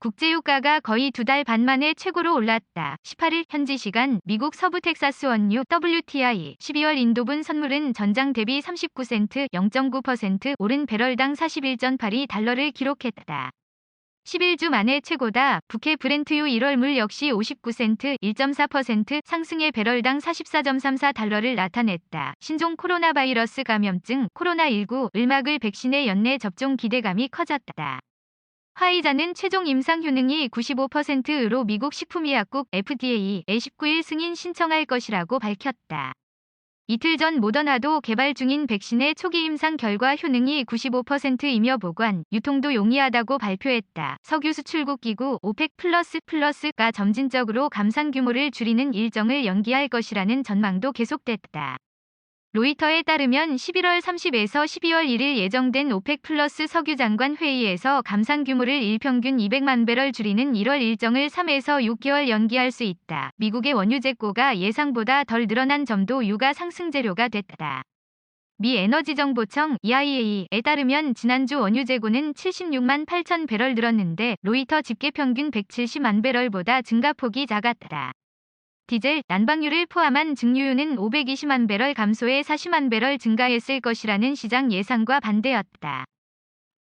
국제유가가 거의 두 달 반 만에 최고로 올랐다. 18일 현지 시간 미국 서부 텍사스 원유 WTI 12월 인도분 선물은 전장 대비 39센트 0.9% 오른 배럴당 41.82 달러를 기록했다. 11주 만에 최고다. 북해 브렌트유 1월 물 역시 59센트 1.4% 상승의 배럴당 44.34 달러를 나타냈다. 신종 코로나 바이러스 감염증 코로나19 을막을 백신의 연내 접종 기대감이 커졌다. 화이자는 최종 임상 효능이 95%로 미국 식품의약국 FDA에 19일 승인 신청할 것이라고 밝혔다. 이틀 전 모더나도 개발 중인 백신의 초기 임상 결과 효능이 95%이며 보관, 유통도 용이하다고 발표했다. 석유 수출국 기구 오펙 플러스 플러스가 점진적으로 감산 규모를 줄이는 일정을 연기할 것이라는 전망도 계속됐다. 로이터에 따르면 11월 30에서 12월 1일 예정된 오펙 플러스 석유 장관 회의에서 감산 규모를 일평균 200만 배럴 줄이는 1월 일정을 3에서 6개월 연기할 수 있다. 미국의 원유 재고가 예상보다 덜 늘어난 점도 유가 상승 재료가 됐다. 미 에너지정보청 EIA에 따르면 지난주 원유 재고는 76만 8천 배럴 늘었는데 로이터 집계 평균 170만 배럴보다 증가폭이 작았다. 디젤, 난방유를 포함한 증류유는 520만 배럴 감소해 40만 배럴 증가했을 것이라는 시장 예상과 반대였다.